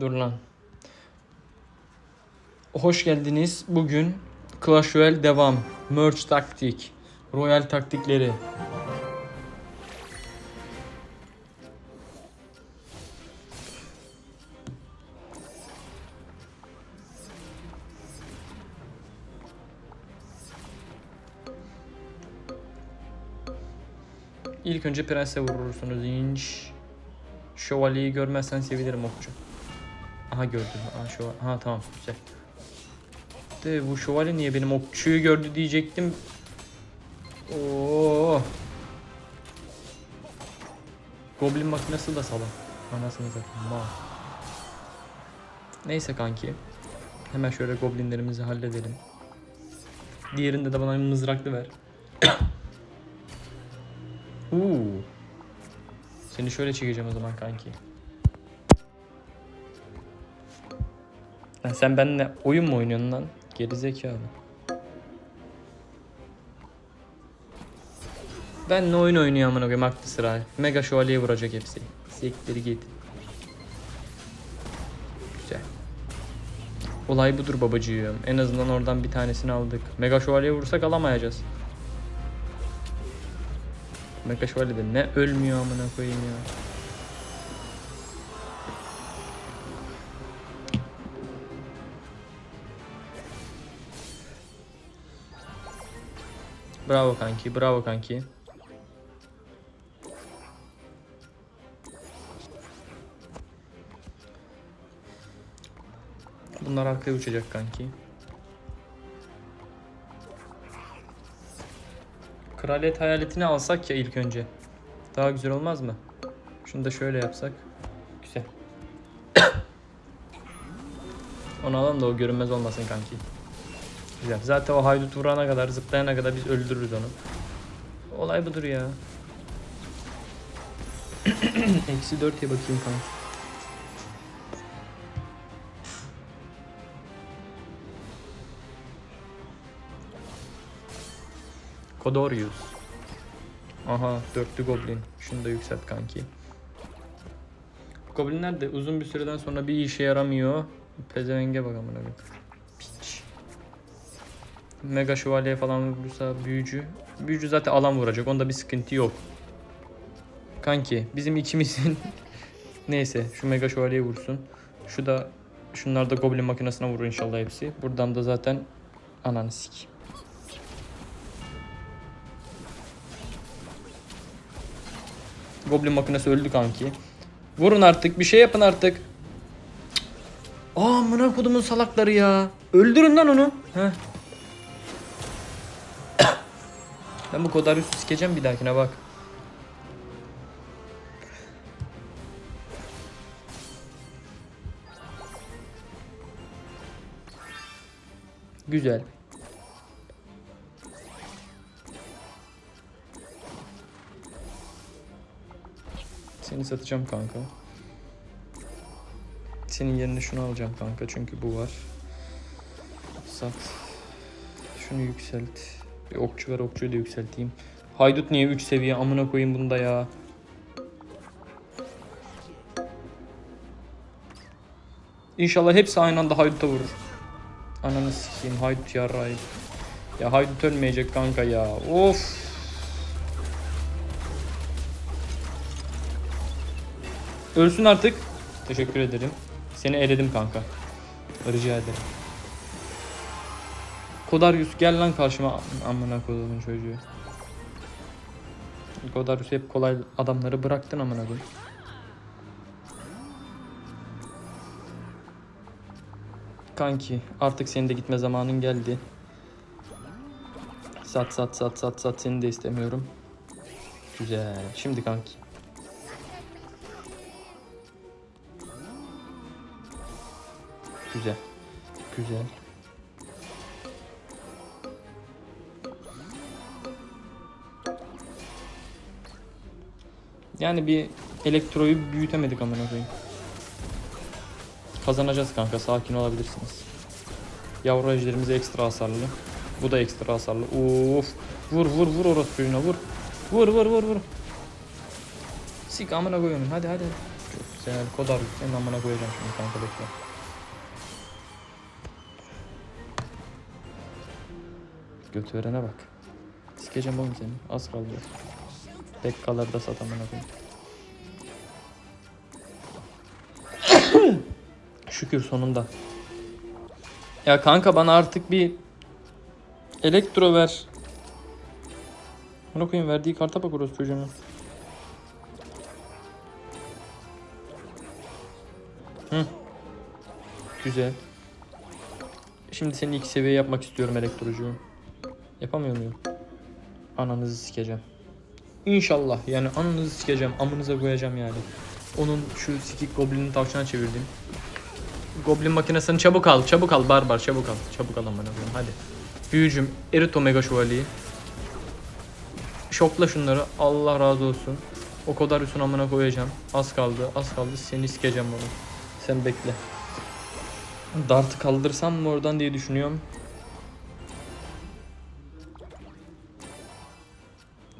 Dur lan. Hoş geldiniz. Bugün Clash Royale devam. Merge taktik. Royal taktikleri. İlk önce prense vurursunuz. İnş. Şövalyeyi görmezsen sevinirim okçu. Aha gördüm. Aha, şöval Aha tamam güzel. De bu şövalye niye benim okçuyu gördü diyecektim. Oo. Goblin makinesi da salak. Anasını satayım. Ma. Neyse kanki. Hemen şöyle goblinlerimizi halledelim. Diğerinde de bana bir mızraklı ver. Uuu. Seni şöyle çekeceğim o zaman kanki. Lan sen benimle oyun mu oynuyorsun lan? Geri zekalı. Benle oyun oynuyor amına koyayım aklı sıra. Mega şövalyeye vuracak hepsi. Siktir git. Güzel. Olay budur babacığım. En azından oradan bir tanesini aldık. Mega şövalyeye vursak alamayacağız. Mega şövalye de ne ölmüyor amına koyayım ya. Bravo kanki, bravo kanki. Bunlar arkaya uçacak kanki. Kraliyet hayaletini alsak ya ilk önce. Daha güzel olmaz mı? Şunu da şöyle yapsak. Güzel. Onu alalım da o görünmez olmasın kanki. Güzel. Zaten o haydut vurana kadar, zıplayana kadar biz öldürürüz onu. Olay budur ya. Eksi 4'ye bakayım kanka. Kodorius. Aha dörtlü goblin. Şunu da yükselt kanki. Goblinler de uzun bir süreden sonra bir işe yaramıyor. Pezevenge bak amına koyayım. Mega şövalye falan vurursa büyücü. Büyücü zaten alan vuracak. Onda bir sıkıntı yok. Kanki bizim ikimizin neyse şu mega şövalyeyi vursun. Şu da şunlar da goblin makinesine vurur inşallah hepsi. Buradan da zaten ananı sik. Goblin makinesi öldü kanki. Vurun artık bir şey yapın artık. Aa amına kodumun salakları ya. Öldürün lan onu. Heh. Ben bu üstü sikeceğim bir dahakine bak. Güzel. Seni satacağım kanka. Senin yerine şunu alacağım kanka çünkü bu var. Sat. Şunu yükselt. Bir okçu var okçuyu da yükselteyim. Haydut niye 3 seviye amına koyayım bunda ya. İnşallah hepsi aynı anda hayduta vurur. Ananı sikeyim haydut yarrayı. Ya haydut ölmeyecek kanka ya. Of. Ölsün artık. Teşekkür ederim. Seni eledim kanka. Rica ederim. Kodarius gel lan karşıma amına koyduğum çocuğu. Kodarius hep kolay adamları bıraktın amına koyayım. Kanki artık senin de gitme zamanın geldi. Sat sat sat sat sat seni de istemiyorum. Güzel. Şimdi kanki. Güzel. Güzel. Yani bir elektroyu büyütemedik amına koyayım. Kazanacağız kanka sakin olabilirsiniz. Yavru ejderimiz ekstra hasarlı. Bu da ekstra hasarlı. Of. Vur vur vur orası çocuğuna vur. Vur vur vur vur. Sik amına koyuyorum hadi hadi. Çok güzel. Kodar senin amına koyacağım şimdi kanka bekle. Göt verene bak. Sikeceğim oğlum seni. Az kaldı. Dekkaları da sat amına koyayım. Şükür sonunda. Ya kanka bana artık bir elektro ver. Buna koyayım verdiği karta bak orası çocuğumun. Hı. Güzel. Şimdi seni iki seviye yapmak istiyorum elektrocuğum. Yapamıyor muyum? Ananızı sikeceğim. İnşallah yani ananızı sikeceğim. Amınıza koyacağım yani. Onun şu sikik goblinin tavşana çevirdim. Goblin makinesini çabuk al, çabuk al barbar, çabuk al. Çabuk al amına koyayım hadi. Büyücüm, erit o mega şövalyeyi. Şokla şunları. Allah razı olsun. O kadar üstün amına koyacağım. Az kaldı, az kaldı. Seni sikeceğim bunu. Sen bekle. Dart'ı kaldırsam mı oradan diye düşünüyorum.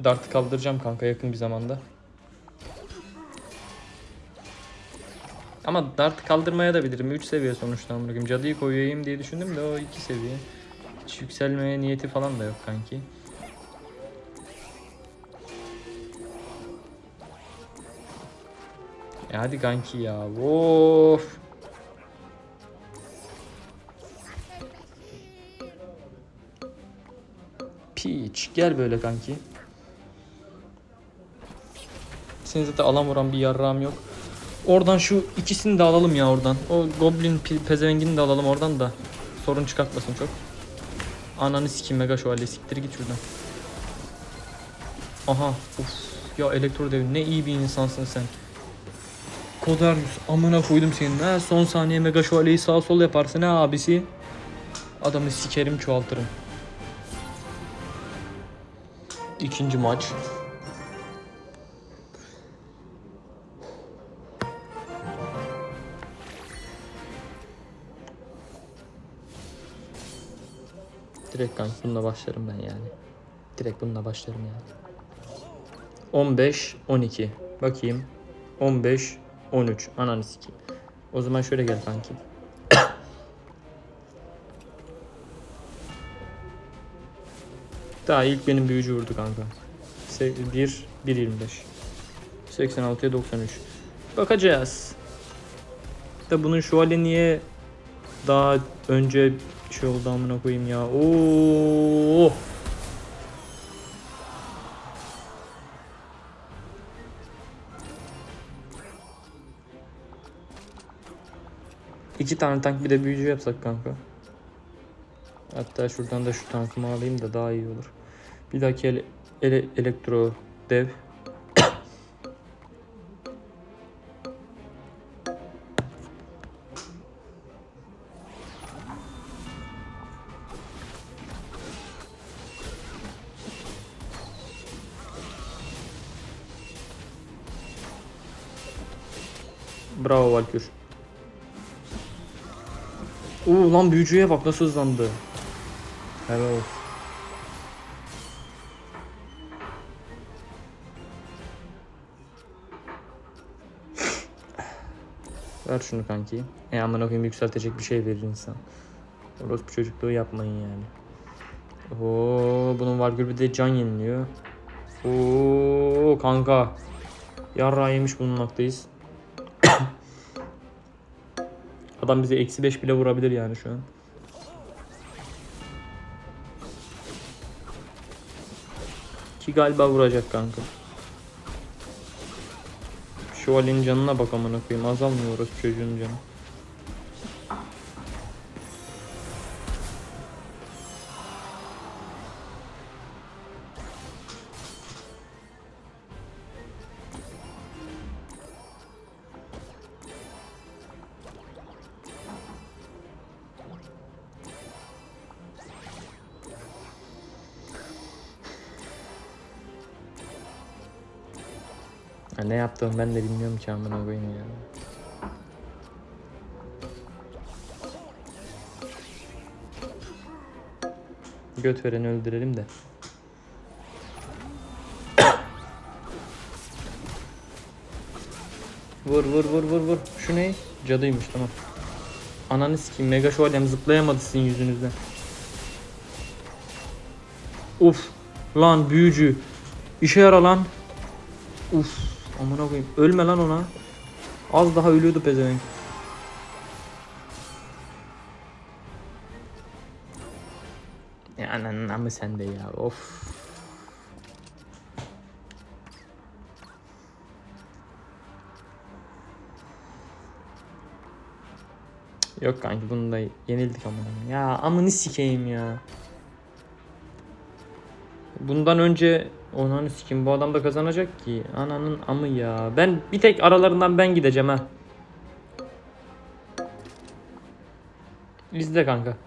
Dart'ı kaldıracağım kanka yakın bir zamanda. Ama Dart kaldırmaya da bilirim. 3 seviye sonuçta amına koyayım. Cadıyı koyayım diye düşündüm de o 2 seviye. Hiç yükselmeye niyeti falan da yok kanki. E hadi kanki ya. Of. Peach gel böyle kanki. Senin zaten alan vuran bir yarrağım yok. Oradan şu ikisini de alalım ya oradan. O Goblin pezevengini de alalım oradan da. Sorun çıkartmasın çok. Ananı sikeyim mega şövalye siktir git şuradan. Aha uf. Ya elektro dev ne iyi bir insansın sen. Kodarius amına koydum senin. Ha, son saniye mega şövalyeyi sağ sol yaparsın ha abisi. Adamı sikerim çoğaltırım. İkinci maç. Direkt kanka bununla başlarım ben yani. Direkt bununla başlarım yani. 15, 12. Bakayım. 15, 13. Ananı sikeyim. O zaman şöyle gel kanki. Daha ilk benim büyücü vurdu kanka. 1, 1.25. 86'ya 93. Bakacağız. Da bunun şövalye niye daha önce şey oldu amına koyayım ya. Oo. İki tane tank bir de büyücü yapsak kanka. Hatta şuradan da şu tankımı alayım da daha iyi olur. Bir dahaki ele, ele- elektro dev. Bravo Valkür. Oo lan büyücüye bak nasıl hızlandı. Helal olsun. Ver şunu kanki. E amına koyayım yükseltecek bir şey verir insan. Orospu çocukluğu yapmayın yani. Oo bunun var bir de can yeniliyor. Oo kanka. Yarra yemiş bulunmaktayız. Adam bize eksi 5 bile vurabilir yani şu an. Ki galiba vuracak kanka. Şövalyenin canına bak amına koyayım. Azalmıyor orası çocuğun canı. Yaptım ben de bilmiyorum ki amına koyayım ya. Göt vereni öldürelim de. Vur vur vur vur vur. Şu ne? Cadıymış tamam. Ananı sikeyim. Mega şövalyem zıplayamadı sizin yüzünüzden. Uf. Lan büyücü. İşe yara lan. Uf. Amına koyayım. Ölme lan ona. Az daha ölüyordu pezevenk. Ya ananın amı sende ya. Of. Yok kanki bunu da yenildik koyayım. Ya amını sikeyim ya. Bundan önce onanı sikeyim bu adam da kazanacak ki. Ananın amı ya. Ben bir tek aralarından ben gideceğim ha. İzle kanka.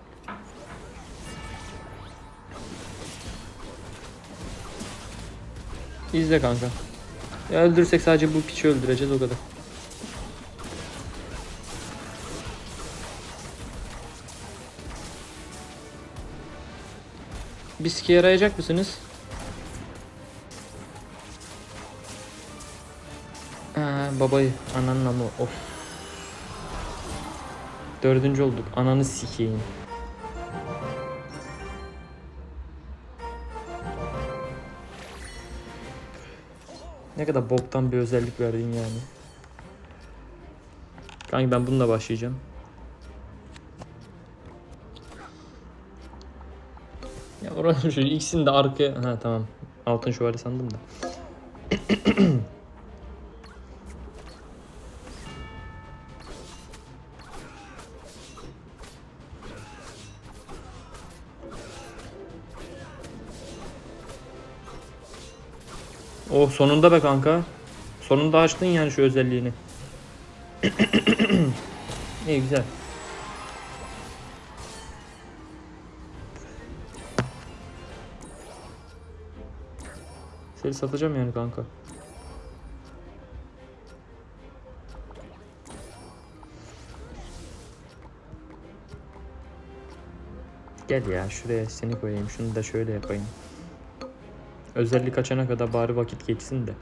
İzle kanka. Ya öldürsek sadece bu piçi öldüreceğiz o kadar. Biski yarayacak mısınız? Babayı ananın amı of. Dördüncü olduk. Ananı sikeyim. Ne kadar boktan bir özellik verdin yani. Kanki ben bununla başlayacağım. Ya orası şu ikisini de arkaya... Ha tamam. Altın şövalye sandım da. Oh sonunda be kanka. Sonunda açtın yani şu özelliğini. İyi güzel. Seni satacağım yani kanka. Gel ya şuraya seni koyayım. Şunu da şöyle yapayım. Özellik açana kadar bari vakit geçsin de.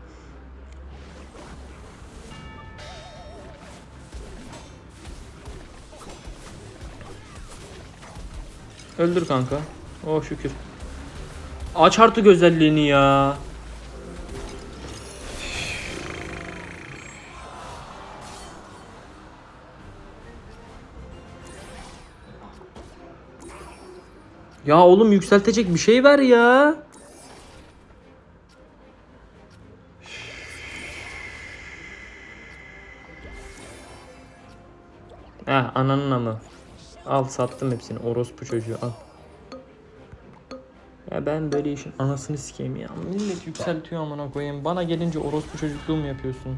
Öldür kanka. Oh şükür. Aç artık özelliğini ya. Ya oğlum yükseltecek bir şey ver ya. Heh ananın amı. Al sattım hepsini. Orospu çocuğu al. Ya ben böyle işin anasını sikeyim ya. Millet yükseltiyor amına koyayım. Bana gelince orospu çocukluğu mu yapıyorsun?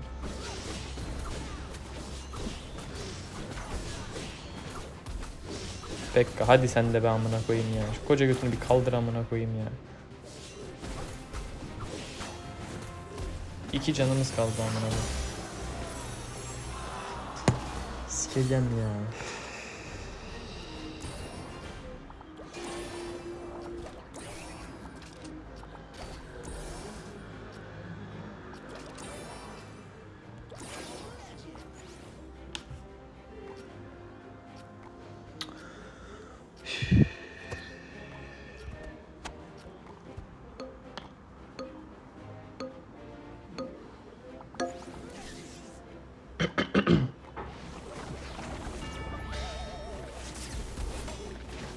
Bekka hadi sen de be amına koyayım ya. Şu koca götünü bir kaldır amına koyayım ya. İki canımız kaldı amına koyayım. Sikeceğim ya.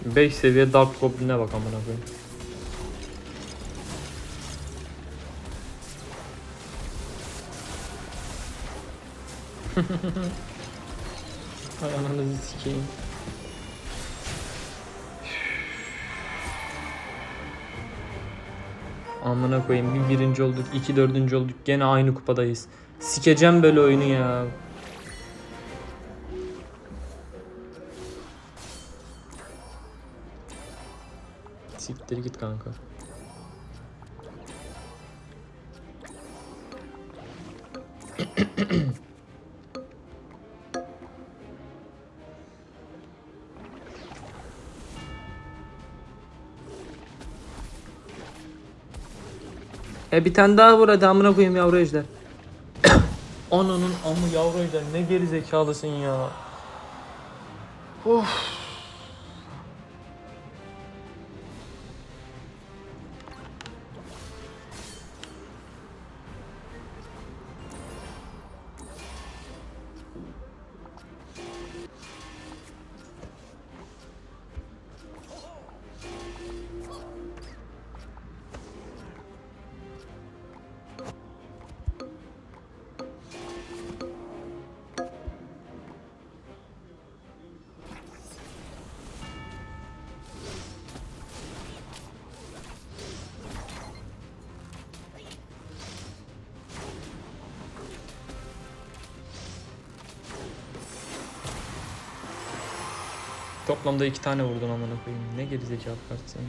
Beş seviye Dark Goblin'e bak amına koyayım. Hay ananızı sikeyim. Amına koyayım bir birinci olduk, iki dördüncü olduk gene aynı kupadayız. Sikeceğim böyle oyunu ya. Siktir git kanka. E bir tane daha vur hadi amına koyayım yavru ejder. Ananın amı yavru ejder ne geri zekalısın ya. Of. Toplamda iki tane vurdun amına koyayım. Ne geri zekalı kartsın ya.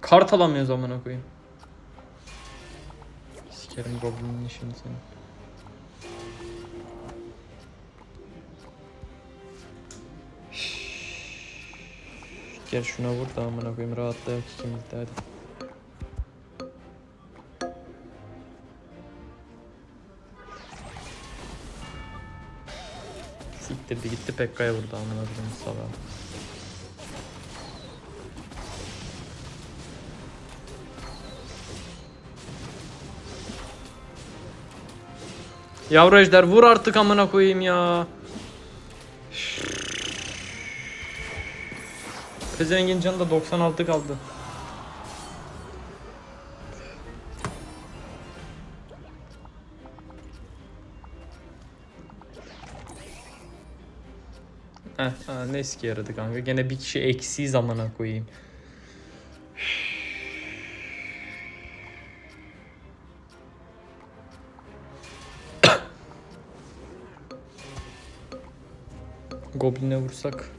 Kart alamıyoruz amına koyayım. Sikerim Goblin'in işini senin. Gel şuna vur da amına koyayım rahatlayak ikimiz de hadi. Siktirdi gitti Pekka'ya vurdu amına koyayım sabah. Yavru ejder vur artık amına koyayım ya. Pezengin canı da 96 kaldı. Heh, ha, ne eski yaradı kanka. Gene bir kişi eksiği zamana koyayım. Goblin'e vursak.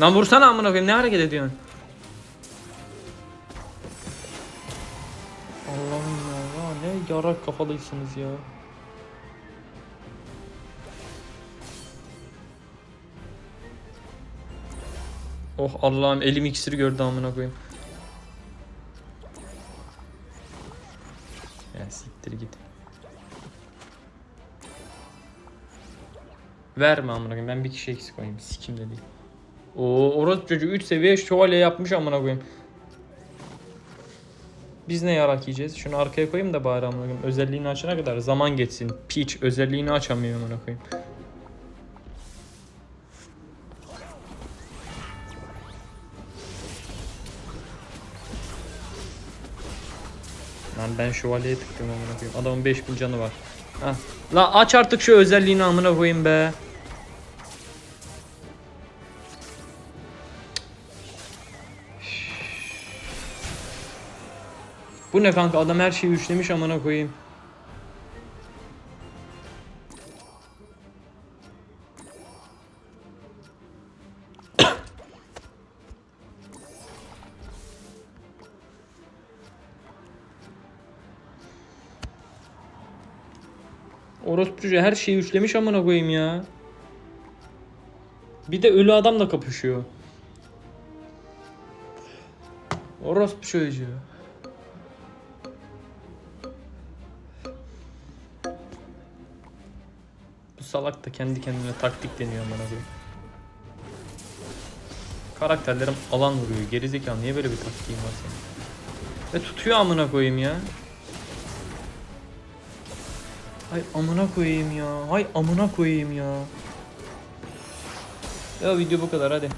Lan vursana amına koyayım ne hareket ediyorsun? Allah'ım ya, ya ne yarak kafalısınız ya. Oh Allah'ım elim iksiri gördü amına koyayım. Ya siktir git. Verme amına koyayım ben bir kişi eksik koyayım sikim de değil. Oo orası çocuğu 3 seviye şövalye yapmış amına koyayım. Biz ne yarak yiyeceğiz? Şunu arkaya koyayım da bari amına koyayım. Özelliğini açana kadar zaman geçsin. Piç özelliğini açamıyor amına koyayım. Lan ben şövalyeye tıktım amına koyayım. Adamın 5000 canı var. Hah. La aç artık şu özelliğini amına koyayım be. Bu ne kanka adam her şeyi üçlemiş amına koyayım. Orospu çocuğu her şeyi üçlemiş amına koyayım ya. Bir de ölü adamla kapışıyor. Orospu çocuğu. Salak da kendi kendine taktik deniyor amına koyayım. Karakterlerim alan vuruyor. Gerizekalı niye böyle bir taktiğim var senin? Ve tutuyor amına koyayım ya. Ay amına koyayım ya. Ay amına koyayım ya. Ya video bu kadar hadi.